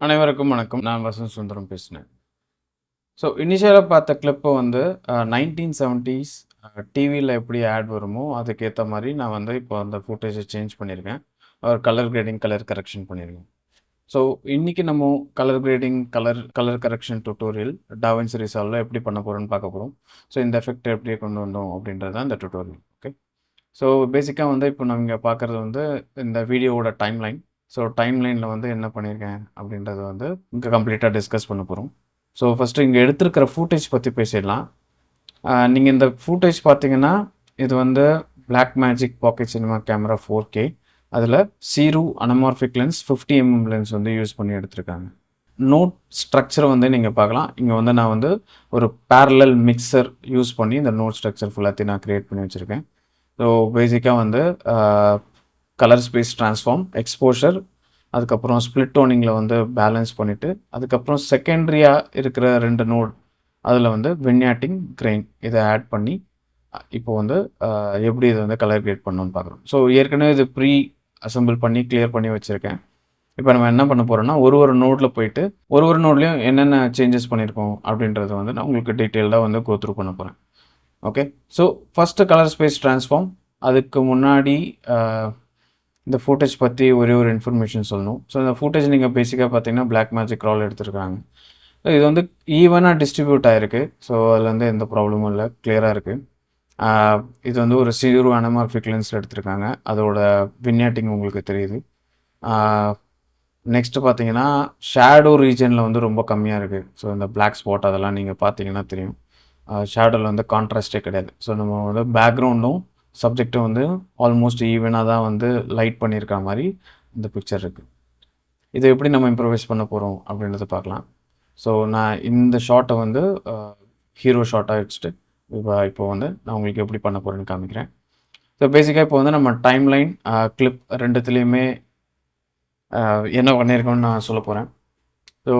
அனைவருக்கும் வணக்கம். நான் வசந்த் சுந்தரம் பேசினேன். ஸோ இனிஷியலாக பார்த்த கிளிப்பு வந்து நைன்டீன் செவன்ட்டீஸ் டிவியில் எப்படி ஆட் வருமோ அதுக்கேற்ற மாதிரி நான் வந்து இப்போ அந்த ஃபுட்டேஜை சேஞ்ச் பண்ணியிருக்கேன் ஒரு கலர் கிரேடிங் கலர் கரெக்ஷன் பண்ணியிருக்கேன் ஸோ இன்றைக்கி நம்ம colour grading colour colour correction tutorial DaVinci ரிசால்வில் எப்படி பண்ண போகிறோன்னு பார்க்க போகிறோம் ஸோ இந்த எஃபெக்ட் எப்படி கொண்டு வந்தோம் அப்படின்றது தான் இந்த டுட்டோரியல் ஓகே ஸோ பேசிக்காக வந்து இப்போ நம்ம இங்கே பார்க்குறது வந்து இந்த வீடியோவோட டைம் லைன் ஸோ டைம் லைனில் வந்து என்ன பண்ணியிருக்கேன் அப்படின்றத வந்து இங்கே கம்ப்ளீட்டாக டிஸ்கஸ் பண்ண போகிறோம் ஸோ ஃபஸ்ட்டு இங்கே எடுத்திருக்கிற ஃபூட்டேஜ் பற்றி பேசிடலாம். நீங்கள் இந்த ஃபூட்டேஜ் பார்த்தீங்கன்னா இது வந்து Blackmagic pocket cinema camera four K அதில் சீரு anamorphic lens fifty mm lens வந்து யூஸ் பண்ணி எடுத்திருக்காங்க. நோட் ஸ்ட்ரக்சரை வந்து நீங்கள் பார்க்கலாம். இங்கே வந்து நான் வந்து ஒரு பேரலல் மிக்சர் யூஸ் பண்ணி இந்த நோட் ஸ்ட்ரக்சர் ஃபுல்லாத்தையும் நான் க்ரியேட் பண்ணி வச்சுருக்கேன். ஸோ பேசிக்காக வந்து கலர் ஸ்பேஸ் ட்ரான்ஸ்ஃபார்ம் எக்ஸ்போஷர் அதுக்கப்புறம் ஸ்பிளிட் டோனிங்கில் வந்து பேலன்ஸ் பண்ணிவிட்டு அதுக்கப்புறம் செகண்ட்ரியாக இருக்கிற ரெண்டு நோட் அதில் வந்து வின்யாட்டிங் கிரெயின் இதை ஆட் பண்ணி இப்போ வந்து எப்படி இதை வந்து கலர் கிரியேட் பண்ணணும்னு பார்க்குறோம். ஸோ ஏற்கனவே இது ப்ரீ அசெம்பிள் பண்ணி கிளியர் பண்ணி வச்சுருக்கேன். இப்போ நம்ம என்ன பண்ண போகிறோம்னா ஒரு ஒரு நோட்டில் போயிட்டு ஒரு ஒரு நோட்லேயும் என்னென்ன சேஞ்சஸ் பண்ணியிருக்கோம் அப்படின்றத வந்து நான் உங்களுக்கு டீட்டெயில்டாக வந்து கோத்ரூ பண்ண போகிறேன் okay so first colour space transform அதுக்கு முன்னாடி இந்த ஃபோட்டேஜ் பற்றி ஒரே ஒரு இன்ஃபர்மேஷன் சொல்லணும். ஸோ இந்த ஃபோட்டேஜ் நீங்கள் பேசிக்காக பார்த்தீங்கன்னா பிளாக் மேஜிக் க்ரால் எடுத்துருக்காங்க. ஸோ இது வந்து ஈவனாக டிஸ்ட்ரிபியூட் ஆகிருக்கு ஸோ அதில் வந்து எந்த ப்ராப்ளமும் இல்லை. கிளியராக இருக்குது இது வந்து ஒரு சீரோ அனமார்ஃபிக் லென்ஸில் எடுத்திருக்காங்க. அதோட வின்யாட்டிங் உங்களுக்கு தெரியுது. நெக்ஸ்ட்டு பார்த்தீங்கன்னா ஷேடோ ரீஜனில் வந்து ரொம்ப கம்மியாக இருக்குது ஸோ இந்த பிளாக் ஸ்பாட் அதெல்லாம் நீங்கள் பார்த்தீங்கன்னா தெரியும். ஷேடோவில் வந்து கான்ட்ராஸ்டே கிடையாது. ஸோ நம்ம வந்து பேக்ரவுண்டும் சப்ஜெக்டும் வந்து ஆல்மோஸ்ட் ஈவனாக தான் வந்து லைட் பண்ணியிருக்கிற மாதிரி இந்த பிக்சர் இருக்குது இதை எப்படி நம்ம இம்ப்ரவைஸ் பண்ண போகிறோம் அப்படின்றத பார்க்கலாம். ஸோ நான் இந்த ஷார்ட்டை வந்து ஹீரோ ஷார்ட்டாக வச்சுட்டு இப்போ இப்போ வந்து நான் உங்களுக்கு எப்படி பண்ண போகிறேன்னு காமிக்கிறேன். ஸோ பேசிக்காக இப்போ வந்து நம்ம டைம் லைன் கிளிப் ரெண்டுத்துலேயுமே என்ன பண்ணியிருக்கோம்னு நான் சொல்ல போகிறேன் ஸோ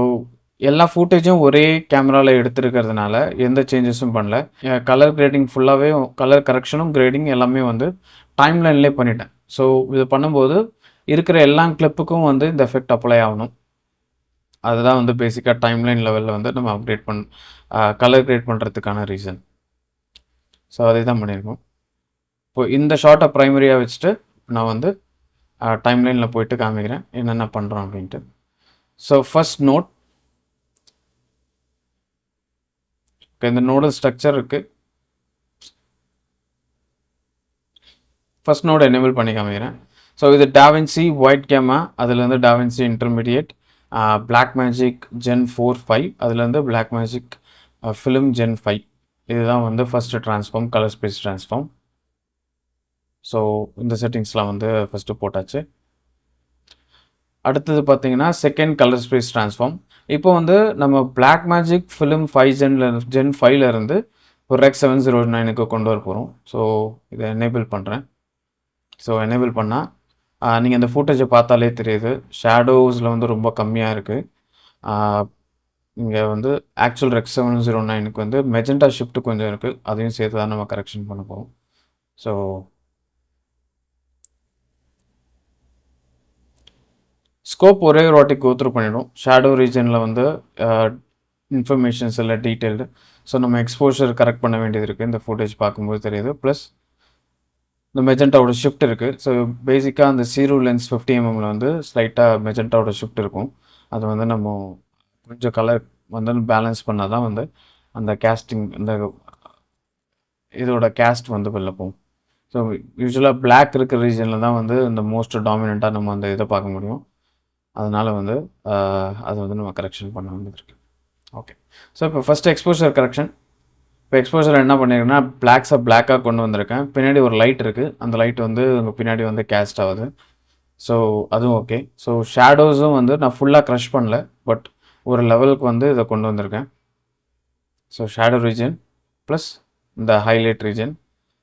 எல்லா ஃபூட்டேஜும் ஒரே கேமராவில் எடுத்துருக்கிறதுனால எந்த சேஞ்சஸும் பண்ணல. கலர் கிரேடிங் ஃபுல்லாகவே கலர் கரெக்ஷனும் கிரேடிங் எல்லாமே வந்து டைம் லைன்லேயே பண்ணிட்டேன். ஸோ இது பண்ணும்போது இருக்கிற எல்லா கிளிப்புக்கும் வந்து இந்த எஃபெக்ட் அப்ளை ஆகணும். அதுதான் வந்து பேசிக்காக டைம் லைன் லெவலில் வந்து நம்ம அப்டேட் பண் கலர் கிரியேட் பண்ணுறதுக்கான ரீசன் ஸோ அதே தான் பண்ணியிருக்கோம். இப்போ இந்த ஷார்ட்டை ப்ரைமரியாக வச்சுட்டு நான் வந்து டைம்லைனில் போயிட்டு காமிக்கிறேன். என்னென்ன பண்ணுறோம் அப்படின்ட்டு. ஸோ ஃபஸ்ட் நோட் இந்த நோடல் ஸ்ட்ரக்சர் இருக்குது ஃபர்ஸ்ட் நோட் எனேபிள் பண்ணி காமிக்கிறேன். ஸோ இது டாவின்சி ஒயிட் கேமா அதுலேருந்து DaVinci intermediate Blackmagic gen four five அதுலேருந்து Blackmagic film gen five இதுதான் வந்து first transform colour space transform so இந்த செட்டிங்ஸ்லாம் வந்து ஃபஸ்ட்டு போட்டாச்சு. அடுத்தது பார்த்தீங்கன்னா செகண்ட் கலர் ஸ்பேஸ் ட்ரான்ஸ்ஃபார்ம் இப்போ வந்து நம்ம பிளாக் மேஜிக் ஃபிலிம் ஃபைவ் ஜென்ல ஜென் ஃபைவ்ல இருந்து ஒரு ரெக் செவன் ஜீரோ நைனுக்கு கொண்டு வர போகிறோம் ஸோ இதை எனேபிள் பண்ணுறேன் ஸோ எனேபிள் பண்ணால் நீங்கள் இந்த ஃபுட்டேஜை பார்த்தாலே தெரியுது. ஷேடோஸில் வந்து ரொம்ப கம்மியாக இருக்குது இங்கே வந்து ஆக்சுவல் ரெக் செவன் ஜீரோ நைனுக்கு வந்து மெஜெண்டா ஷிஃப்ட் கொஞ்சம் இருக்குது அதையும் சேர்த்து தான் நம்ம கரெக்ஷன் பண்ண போகிறோம் ஸோ ஸ்கோப் ஒரே ஒரு வாட்டி கோத்ரூ பண்ணிடும் ஷேடோ ரீஜனில் வந்து இன்ஃபர்மேஷன்ஸ் எல்லாம் டீட்டெயில்டு ஸோ நம்ம எக்ஸ்போஷர் கரெக்ட் பண்ண வேண்டியது இருக்குது இந்த ஃபுட்டேஜ் பார்க்கும்போது தெரியுது. ப்ளஸ் இந்த மெஜெண்டாவோட ஷிஃப்ட் இருக்குது ஸோ பேசிக்காக அந்த சீரோ லென்ஸ் ஃபிஃப்டி எம்எம்மில் வந்து ஸ்லைட்டாக மெஜெண்டாவோட ஷிஃப்ட் இருக்கும். அது வந்து நம்ம கொஞ்சம் கலர் வந்து பேலன்ஸ் பண்ணால் தான் வந்து அந்த கேஸ்டிங் இந்த இதோட கேஸ்ட் வந்து வெளில போகும். ஸோ யூஸ்வலாக பிளாக் இருக்கிற ரீஜனில் தான் வந்து இந்த மோஸ்ட் டாமினண்ட்டாக நம்ம அந்த இதை பார்க்க முடியும். அதனால் வந்து அதை வந்து நம்ம கரெக்ஷன் பண்ண வேண்டியது ஓகே ஸோ இப்போ ஃபஸ்ட்டு எக்ஸ்போஷர் கரெக்ஷன் இப்போ எக்ஸ்போஷர் என்ன பண்ணியிருக்கேன்னா பிளாக்ஸை பிளாக்காக கொண்டு வந்திருக்கேன். பின்னாடி ஒரு லைட் இருக்குது அந்த லைட் வந்து உங்கள் பின்னாடி வந்து கேஸ்ட் ஆகுது. ஸோ அதுவும் ஓகே ஸோ ஷேடோஸும் வந்து நான் ஃபுல்லாக க்ரஷ் பண்ணல. பட் ஒரு லெவலுக்கு வந்து இதை கொண்டு வந்திருக்கேன். ஸோ ஷேடோ ரீஜன் ப்ளஸ் இந்த ஹைலைட் ரீஜன்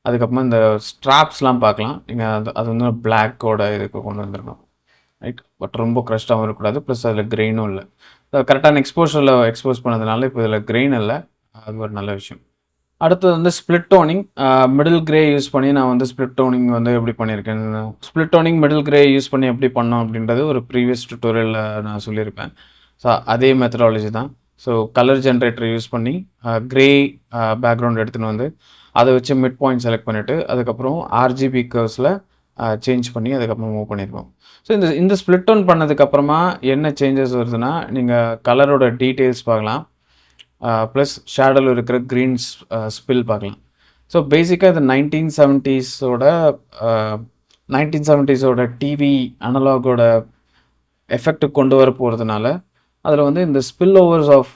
அதுக்கப்புறமா இந்த ஸ்ட்ராப்ஸ்லாம் பார்க்கலாம். நீங்கள் அது அது வந்து பிளாக்கோட இதுக்கு கொண்டு வந்திருக்கோம் ரைட் பட் ரொம்ப க்ரஷ்டாகவும் இருக்கக்கூடாது. ப்ளஸ் அதில் கிரெயினும் இல்லை. கரெக்டான எக்ஸ்போஷரில் எக்ஸ்போஸ் பண்ணதுனால இப்போ இதில் கிரெயின் இல்லை. அது ஒரு நல்ல விஷயம். அடுத்தது வந்து split toning middle grey use பண்ணி நான் வந்து ஸ்ப்ளிட் டோனிங் வந்து எப்படி பண்ணியிருக்கேன்? Split toning middle grey use பண்ணி எப்படி பண்ணோம் அப்படின்றது ஒரு ப்ரீவியஸ் டுட்டோரியலில் நான் சொல்லியிருப்பேன். ஸோ அதே மெத்தடாலஜி தான். ஸோ கலர் ஜென்ரேட்டர் யூஸ் பண்ணி க்ரே பேக்ரவுண்ட் எடுத்துன்னு வந்து அதை வச்சு மிட் பாயிண்ட் செலக்ட் பண்ணிவிட்டு அதுக்கப்புறம் ஆர்ஜிபி கர்வ்ஸில் சேஞ்ச் பண்ணி அதுக்கப்புறம் மூவ் பண்ணியிருக்கோம் ஸோ இந்த இந்த ஸ்ப்ளிட் டவுன் பண்ணதுக்கப்புறமா என்ன சேஞ்சஸ் வருதுன்னா நீங்கள் கலரோட டீட்டெயில்ஸ் பார்க்கலாம். ப்ளஸ் ஷேடோவில் இருக்கிற க்ரீன் ஸ்பில் பார்க்கலாம். ஸோ பேசிக்காக இது நைன்டீன் செவன்ட்டீஸோட நைன்டீன் செவன்ட்டீஸோட டிவி அனலாகோட எஃபெக்ட் கொண்டு வர போகிறதுனால அதில் வந்து இந்த spill overs of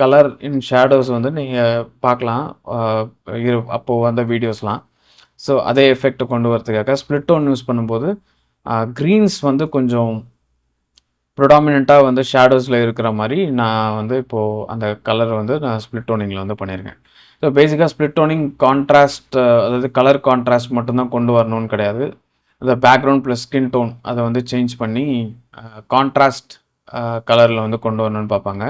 colour in shadows வந்து நீங்கள் பார்க்கலாம். இரு அப்போது வந்த வீடியோஸ்லாம் ஸோ அதே எஃபெக்டை கொண்டு வரதுக்காக ஸ்ப்ளிட் டோன் யூஸ் பண்ணும்போது க்ரீன்ஸ் வந்து கொஞ்சம் ப்ரொடாமினண்ட்டாக வந்து ஷேடோஸில் இருக்கிற மாதிரி நான் வந்து இப்போது அந்த கலர் வந்து நான் ஸ்ப்ளிட் டோனிங்கில் வந்து பண்ணியிருக்கேன் ஸோ பேசிக்காக ஸ்ப்ளிட் டோனிங் கான்ட்ராஸ்ட் அதாவது கலர் கான்ட்ராஸ்ட் மட்டும்தான் கொண்டு வரணும்னு கிடையாது. அந்த பேக்ரவுண்ட் ப்ளஸ் ஸ்கின் டோன் அதை வந்து சேஞ்ச் பண்ணி கான்ட்ராஸ்ட் கலரில் வந்து கொண்டு வரணும்னு பார்ப்பாங்க.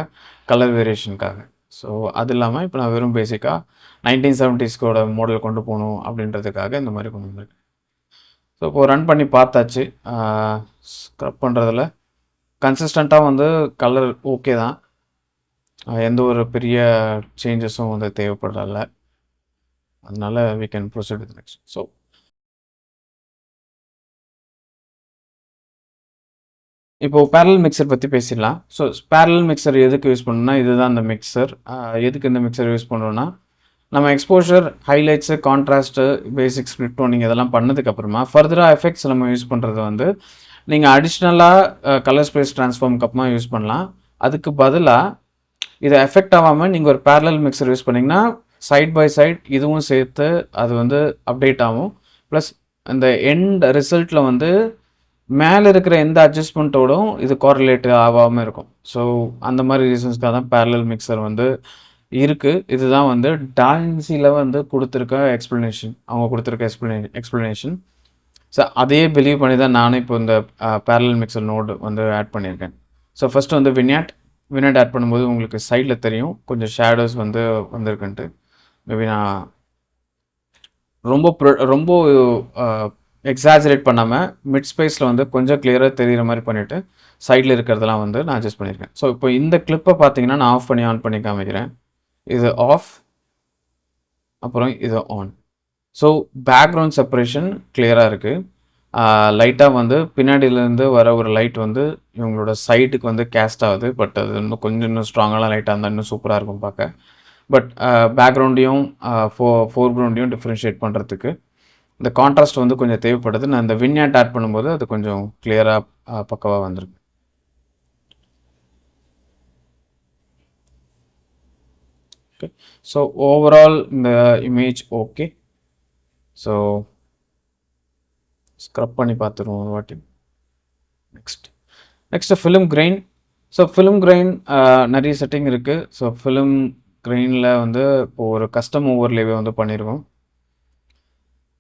கலர் வேரியேஷனுக்காக ஸோ அது இல்லாமல் இப்போ நான் வெறும் பேசிக்காக நைன்டீன் செவன்ட்டிஸ்க்கோட மாடல் கொண்டு போகணும் அப்படின்றதுக்காக இந்த மாதிரி கொண்டு வந்திருக்கேன். ஸோ இப்போ ரன் பண்ணி பார்த்தாச்சு. ஸ்க்ரப் பண்ணுறதுல கன்சிஸ்டண்ட்டாக வந்து கலர் ஓகே தான். எந்த ஒரு பெரிய சேஞ்சஸும் வந்து தேவைப்படல. அதனால we can proceed with next so இப்போது பேரல் மிக்சர் பற்றி பேசிடலாம். ஸோ பேரல் மிக்சர் எதுக்கு யூஸ் பண்ணணும்னா இதுதான் அந்த மிக்சர் எதுக்கு இந்த மிக்சர் யூஸ் பண்ணுறோன்னா நம்ம exposure highlights contrast basic split toning இதெல்லாம் பண்ணதுக்கப்புறமா ஃபர்தராக எஃபெக்ட்ஸ் நம்ம யூஸ் பண்ணுறது வந்து நீங்கள் அடிஷ்னலாக கலர் ஸ்பேஸ் ட்ரான்ஸ்ஃபார்முக்கு அப்புறமா யூஸ் பண்ணலாம். அதுக்கு பதிலாக இதை எஃபெக்ட் ஆகாமல் நீங்கள் ஒரு பேரலல் மிக்சர் யூஸ் பண்ணிங்கன்னா சைட் பை சைட் இதுவும் சேர்த்து அது வந்து அப்டேட் ஆகும். ப்ளஸ் இந்த எண்ட் ரிசல்ட்டில் வந்து மேலே இருக்கிற எந்த அட்ஜஸ்ட்மெண்ட்டோடும் இது கோரிலேட் ஆகாமல் இருக்கும். ஸோ அந்த மாதிரி ரீசன்ஸ்க்காக தான் பேரலல் மிக்சர் வந்து இருக்குது இதுதான் வந்து டான்சியில் வந்து கொடுத்துருக்க எக்ஸ்ப்ளனேஷன் அவங்க கொடுத்துருக்க எக்ஸ்ப்ளனே எக்ஸ்ப்ளனேஷன் ஸோ அதையே பிலீவ் பண்ணி தான் நானும் இப்போ இந்த பேரலல் மிக்சர் நோடு வந்து ஆட் பண்ணியிருக்கேன். ஸோ ஃபஸ்ட்டு வந்து வினாட் வினாட் ஆட் பண்ணும்போது உங்களுக்கு சைடில் தெரியும். கொஞ்சம் ஷேடோஸ் வந்து வந்திருக்குன்ட்டு. மேபி நான் ரொம்ப ப்ரொ ரொம்ப எக்ஸாஜரேட் பண்ணாமல் மிட் ஸ்பேஸில் வந்து கொஞ்சம் கிளியராக தெரிகிற மாதிரி பண்ணிவிட்டு சைடில் இருக்கிறதெல்லாம் வந்து நான் அட்ஜஸ்ட் பண்ணியிருக்கேன் ஸோ இப்போ இந்த கிளிப்பை பார்த்தீங்கன்னா நான் ஆஃப் பண்ணி ஆன் பண்ணி காமிக்கிறேன். இது ஆஃப் அப்புறம் இது ஆன் ஸோ பேக்ரவுண்ட் செப்பரேஷன் கிளியராக இருக்குது லைட்டாக வந்து பின்னாடியிலேருந்து வர ஒரு லைட் வந்து இவங்களோட சைட்டுக்கு வந்து கேஸ்ட் ஆகுது. பட் அது இன்னும் கொஞ்சம் இன்னும் ஸ்ட்ராங்கெல்லாம் லைட்டாக இருந்தால் இன்னும் சூப்பராக இருக்கும் பார்க்க. பட் பேக்ரவுண்டையும் ஃபோ ஃபோர்க்ரவுண்டையும் டிஃப்ரென்ஷியேட் பண்ணுறதுக்கு இந்த கான்ட்ராஸ்ட் வந்து கொஞ்சம் தேவைப்படுது. நான் இந்த வின்யாட் ஆட் பண்ணும்போது அது கொஞ்சம் கிளியராக பக்கவாக வந்திருக்கு. ஓகே ஸோ ஓவரால் இந்த இமேஜ் ஓகே ஸோ ஸ்க்ரப் பண்ணி பார்த்துருவோம் ஒரு வாட்டி. Next next film grain so film grain நிறைய செட்டிங் இருக்குது ஸோ ஃபிலிம் கிரெயினில் வந்து இப்போ ஒரு கஸ்டம் ஓவர்லேவே வந்து பண்ணியிருக்கோம்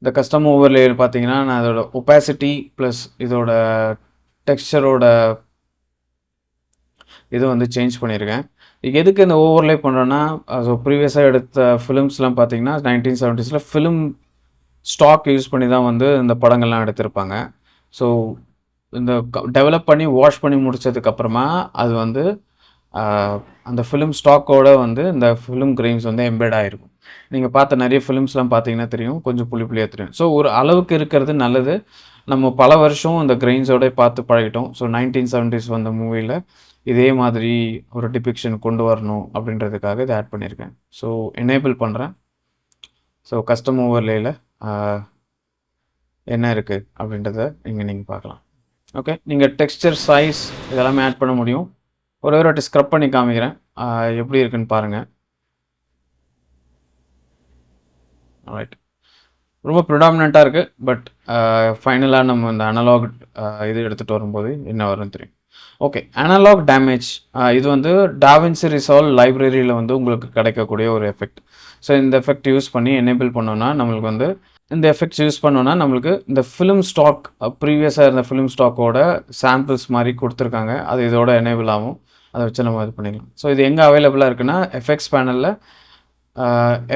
இந்த கஸ்டம் ஓவர்லேயர் பார்த்தீங்கன்னா நான் அதோட ஒப்பாசிட்டி ப்ளஸ் இதோட டெக்ஸ்டரோட இது வந்து சேஞ்ச் பண்ணியிருக்கேன். எதுக்கு இந்த ஓவர்லே பண்ணுறேன்னா ஸோ ப்ரீவியஸாக எடுத்த ஃபிலிம்ஸ்லாம் பார்த்தீங்கன்னா நைன்டீன் செவன்ட்டீஸில் ஃபிலிம் ஸ்டாக் யூஸ் பண்ணி தான் வந்து இந்த படங்கள்லாம் எடுத்திருப்பாங்க. ஸோ இந்த டெவலப் பண்ணி வாஷ் பண்ணி முடிச்சதுக்கப்புறமா அது வந்து அந்த ஃபிலிம் ஸ்டாக்கோட வந்து இந்த ஃபிலிம் கிரெயின்ஸ் வந்து எம்பெட் ஆகிருக்கும் நீங்கள் பார்த்த நிறைய ஃபிலிம்ஸ்லாம் பார்த்தீங்கன்னா தெரியும் கொஞ்சம் புளி புளியாக தெரியும். ஸோ ஒரு அளவுக்கு இருக்கிறது நல்லது. நம்ம பல வருஷம் இந்த கிரெயின்ஸோட பார்த்து பழகிட்டோம். ஸோ நைன்டீன் செவன்டிஸ் வந்த மூவியில் இதே மாதிரி ஒரு டிபிக்ஷன் கொண்டு வரணும் அப்படின்றதுக்காக இதை ஆட் பண்ணியிருக்கேன். ஸோ எனேபிள் பண்ணுறேன் ஸோ கஸ்டம் ஓவர்லேயில் என்ன இருக்குது அப்படின்றத இங்கே நீங்கள் பார்க்கலாம். ஓகே நீங்கள் டெக்ஸ்டர் சைஸ் இதெல்லாமே ஆட் பண்ண முடியும். ஒரே ஒரு வாட்டி ஸ்க்ரப் பண்ணி காமிக்கிறேன். எப்படி இருக்குன்னு பாருங்கள் ரைட் ரொம்ப ப்ரிடாமினண்ட்டாக இருக்குது பட் ஃபைனலாக நம்ம இந்த அனலாக் இது எடுத்துகிட்டு வரும்போது என்ன வரும்னு தெரியும். ஓகே அனலாக் டேமேஜ் இது வந்து டாவின்சி ரிசால்வ் லைப்ரரியில் வந்து உங்களுக்கு கிடைக்கக்கூடிய ஒரு எஃபெக்ட் ஸோ இந்த எஃபெக்ட் யூஸ் பண்ணி எனேபிள் பண்ணோன்னா நம்மளுக்கு வந்து இந்த எஃபெக்ட்ஸ் யூஸ் பண்ணோன்னா நம்மளுக்கு இந்த ஃபிலிம் ஸ்டாக் ப்ரீவியஸாக இருந்த ஃபிலிம் ஸ்டாக்கோட சாம்பிள்ஸ் மாதிரி கொடுத்துருக்காங்க. அது இதோட எனேபிள் ஆகும். அதை வச்சு நம்ம இது பண்ணிக்கலாம். ஸோ இது எங்கே அவைலபிளாக இருக்குன்னா எஃப்எக்ஸ் பேனலில்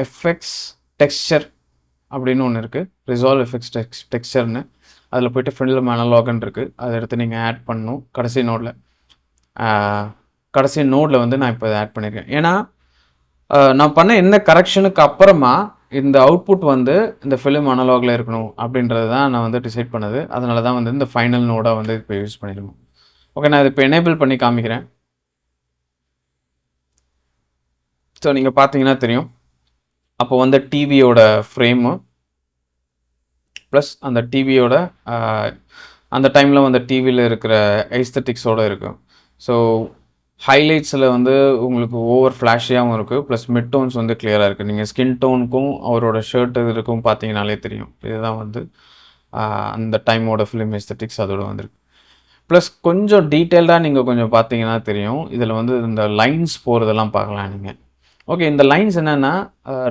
எஃப்எக்ஸ் டெக்ஸ்சர் அப்படின்னு ஒன்று இருக்குது ரிசால்வ் எஃபெக்ட்ஸ் டெக்ஸ் டெக்ஸ்சர்னு அதில் போயிட்டு ஃப்ரெண்டில் மேனலாகன் இருக்குது அதை எடுத்து நீங்கள் ஆட் பண்ணணும். கடைசி நோடில் கடைசி நோடில் வந்து நான் இப்போ ஆட் பண்ணியிருக்கேன் ஏன்னா நான் பண்ண என்ன கரெக்ஷனுக்கு அப்புறமா இந்த அவுட்புட் வந்து இந்த ஃபிலிம் அனலாகில் இருக்கணும் அப்படின்றது தான் நான் வந்து டிசைட் பண்ணது. அதனால தான் வந்து இந்த ஃபைனல் நோடாக வந்து இப்போ யூஸ் பண்ணியிருக்கோம் ஓகே நான் இதை இப்போ எனேபிள் பண்ணி காமிக்கிறேன். ஸோ நீங்கள் பார்த்தீங்கன்னா தெரியும். அப்போ வந்து டிவியோட ஃப்ரேமு ப்ளஸ் அந்த டிவியோட அந்த டைமில் வந்து டிவியில் இருக்கிற எஸ்தட்டிக்ஸோடு இருக்கும் ஸோ ஹைலைட்ஸில் வந்து உங்களுக்கு ஓவர் ஃப்ளாஷியாகவும் இருக்குது ப்ளஸ் மிட் டோன்ஸ் வந்து கிளியராக இருக்குது நீங்கள் ஸ்கின் டோனுக்கும் அவரோட ஷர்ட் இதுக்கும் பார்த்தீங்கனாலே தெரியும். இதுதான் வந்து அந்த டைமோட ஃபிலிம் எஸ்தட்டிக்ஸ் அதோட வந்திருக்கு. ப்ளஸ் கொஞ்சம் டீட்டெயில்டாக நீங்கள் கொஞ்சம் பார்த்தீங்கன்னா தெரியும். இதில் வந்து இந்த லைன்ஸ் போகிறதெல்லாம் பார்க்கலாம் நீங்கள் ஓகே இந்த லைன்ஸ் என்னென்னா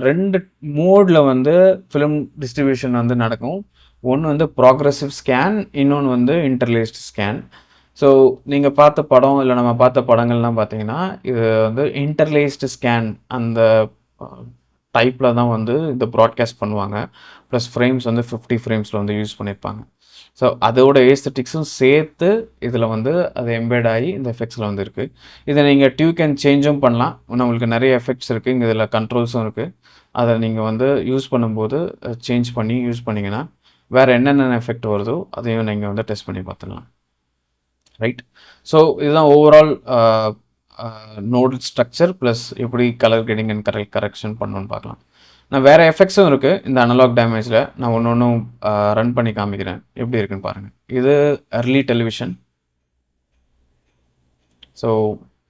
ரெண்டு மோடில் வந்து ஃபிலிம் டிஸ்ட்ரிபியூஷன் வந்து நடக்கும். ஒன்று வந்து ப்ராக்ரஸிவ் ஸ்கேன் இன்னொன்று வந்து இன்டர்லேஸ்ட் ஸ்கேன் ஸோ நீங்கள் பார்த்த படம் இல்லை நம்ம பார்த்த படங்கள்லாம் பார்த்தீங்கன்னா இது வந்து இன்டர்லேஸ்டு ஸ்கேன் அந்த டைப்பில் தான் வந்து இந்த ப்ராட்காஸ்ட் பண்ணுவாங்க. ப்ளஸ் ஃப்ரேம்ஸ் வந்து ஃபிஃப்டி ஃப்ரேம்ஸில் வந்து யூஸ் பண்ணியிருப்பாங்க. ஸோ அதோட ஏஸ்தட்டிக்ஸும் சேர்த்து இதில் வந்து அது எம்பேட் ஆகி இந்த எஃபெக்ட்ஸில் வந்து இருக்குது இதை நீங்கள் டியூக் அண்ட் சேஞ்சும் பண்ணலாம். நம்மளுக்கு நிறைய எஃபெக்ட்ஸ் இருக்குது இங்கே இதில் கண்ட்ரோல்ஸும் இருக்குது அதை நீங்கள் வந்து யூஸ் பண்ணும்போது சேஞ்ச் பண்ணி யூஸ் பண்ணிங்கன்னா வேறு என்னென்ன எஃபெக்ட் வருதோ அதையும் நீங்கள் வந்து டெஸ்ட் பண்ணி பார்த்துடலாம். ரைட் ஸோ இதுதான் ஓவரால் நோட் ஸ்ட்ரக்சர் ப்ளஸ் எப்படி colour grading and correct correction பண்ணணும்னு பார்க்கலாம். நான் வேறு எஃபெக்ட்ஸும் இருக்குது இந்த அனலாக் டேமேஜில் நான் ஒன்று ஒன்றும் ரன் பண்ணி காமிக்கிறேன். எப்படி இருக்குன்னு பாருங்கள் இது early television so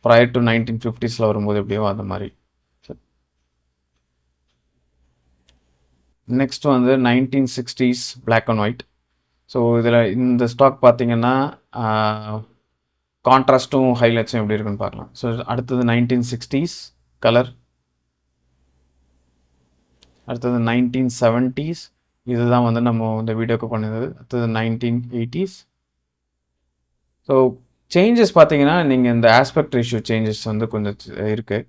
prior to nineteen ஃபிஃப்டிஸில் வரும்போது எப்படியோ அந்த மாதிரி. நெக்ஸ்ட் வந்து nineteen sixties black and white so இதில் இந்த ஸ்டாக் பார்த்தீங்கன்னா கான்ட்ராஸ்ட்டும் ஹைலைட்ஸும் எப்படி இருக்குன்னு பார்க்கலாம். ஸோ அடுத்தது நைன்டீன் சிக்ஸ்டீஸ் கலர் அடுத்தது நைன்டீன் செவன்ட்டீஸ் இதுதான் வந்து நம்ம இந்த வீடியோக்கு பண்ணியிருந்தது. அடுத்தது நைன்டீன் எயிட்டிஸ் ஸோ சேஞ்சஸ் பார்த்தீங்கன்னா நீங்கள் இந்த ஆஸ்பெக்ட் ரேஷியோ சேஞ்சஸ் வந்து கொஞ்சம் இருக்குது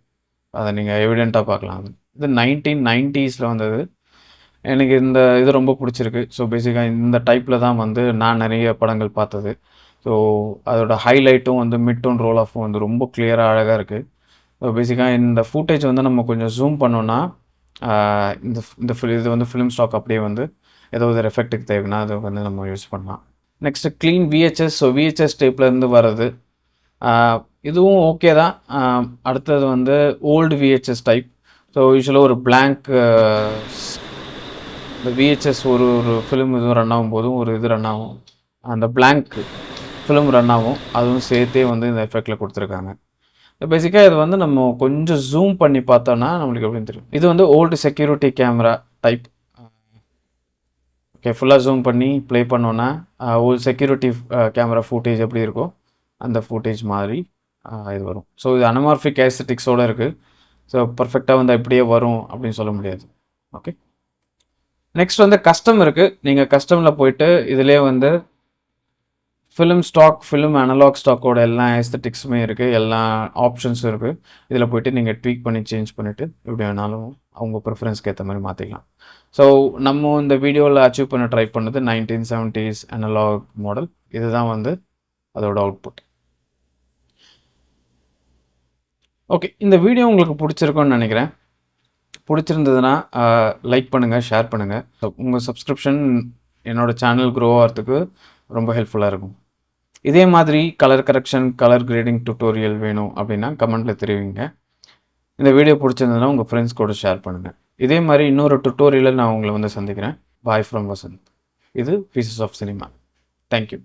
அதை நீங்கள் எவிடெண்ட்டாக பார்க்கலாம். இது நைன்டீன் நைன்ட்டீஸில் வந்தது. எனக்கு இந்த இது ரொம்ப பிடிச்சிருக்கு. ஸோ பேசிக்காக இந்த டைப்பில் தான் வந்து நான் நிறைய படங்கள் பார்த்தது. ஸோ அதோட ஹைலைட்டும் வந்து மிட் டோன் ரோல் ஆஃபும் வந்து ரொம்ப கிளியராக அழகாக இருக்குது ஸோ பேசிக்காக இந்த ஃபூட்டேஜ் வந்து நம்ம கொஞ்சம் ஜூம் பண்ணோன்னா இந்த இந்த ஃபில் இது வந்து ஃபிலிம் ஸ்டாக் அப்படியே வந்து ஏதோ ஒரு எஃபெக்ட்டுக்கு தேவைன்னா அதை வந்து நம்ம யூஸ் பண்ணலாம். Next clean VHS so VHS டைப்லேருந்து வர்றது இதுவும் ஓகே தான். அடுத்தது வந்து ஓல்டு விஹெச்எஸ் டைப் ஸோ யூஸ்வலாக ஒரு பிளாங்க் இந்த விஹெச்எஸ் ஒரு ஒரு ஃபிலிம் இதுவும் ரன் ஆகும் போதும் ஒரு இது ரன் ஆகும். அந்த பிளாங்க் ஃபிலிம் ரன் ஆகும். அதுவும் சேர்த்தே வந்து இந்த எஃபெக்டில் கொடுத்துருக்காங்க. பேசிக்காக இது வந்து நம்ம கொஞ்சம் ஜூம் பண்ணி பார்த்தோன்னா நம்மளுக்கு எப்படின்னு தெரியும். இது வந்து old security camera type okay ஃபுல்லாக ஜூம் பண்ணி ப்ளே பண்ணோன்னா ஓல்டு செக்யூரிட்டி கேமரா ஃபூட்டேஜ் எப்படி இருக்கோ அந்த ஃபூட்டேஜ் மாதிரி uh, இது வரும். ஸோ இது அனமார்ஃபிக் ஏஸ்தட்டிக்ஸோடு இருக்குது ஸோ பர்ஃபெக்டாக வந்து எப்படியே வரும் அப்படின்னு சொல்ல முடியாது. ஓகே நெக்ஸ்ட் வந்து கஸ்டம் இருக்குது நீங்கள் கஸ்டமில் போயிட்டு இதிலே வந்து ஃபிலிம் ஸ்டாக் ஃபிலிம் அனலாக் ஸ்டாக்கோட எல்லா ஏஸ்தட்டிக்ஸுமே இருக்குது எல்லா ஆப்ஷன்ஸும் இருக்குது இதில் போயிட்டு நீங்கள் ட்வீக் பண்ணி சேஞ்ச் பண்ணிவிட்டு எப்படி வேணாலும் அவங்க ப்ரிஃபரன்ஸ்க்கு ஏற்ற மாதிரி மாற்றிக்கலாம் ஸோ நம்ம இந்த வீடியோவில் அச்சீவ் பண்ண ட்ரை பண்ணது நைன்டீன் செவன்ட்டீஸ் அனலாக் மாடல் இதுதான் வந்து அதோட அவுட்புட் ஓகே இந்த வீடியோ உங்களுக்கு பிடிச்சிருக்கும்னு நினைக்கிறேன். பிடிச்சிருந்ததுன்னா லைக் பண்ணுங்கள் ஷேர் பண்ணுங்கள் உங்கள் சப்ஸ்கிரிப்ஷன் என்னோடய சேனல் க்ரோ ஆகிறதுக்கு ரொம்ப ஹெல்ப்ஃபுல்லாக இருக்கும். இதே மாதிரி colour correction colour grading tutorial வேணும் அப்படின்னா கமெண்ட்டில் தெரிவிங்க. இந்த வீடியோ பிடிச்சிருந்ததுன்னா உங்கள் ஃப்ரெண்ட்ஸ் கூட ஷேர் பண்ணுங்கள் இதே மாதிரி இன்னொரு டுட்டோரியலில் நான் உங்களை வந்து சந்திக்கிறேன். Bye from Vasanth. இது பீசஸ் ஆஃப் சினிமா தேங்க்யூ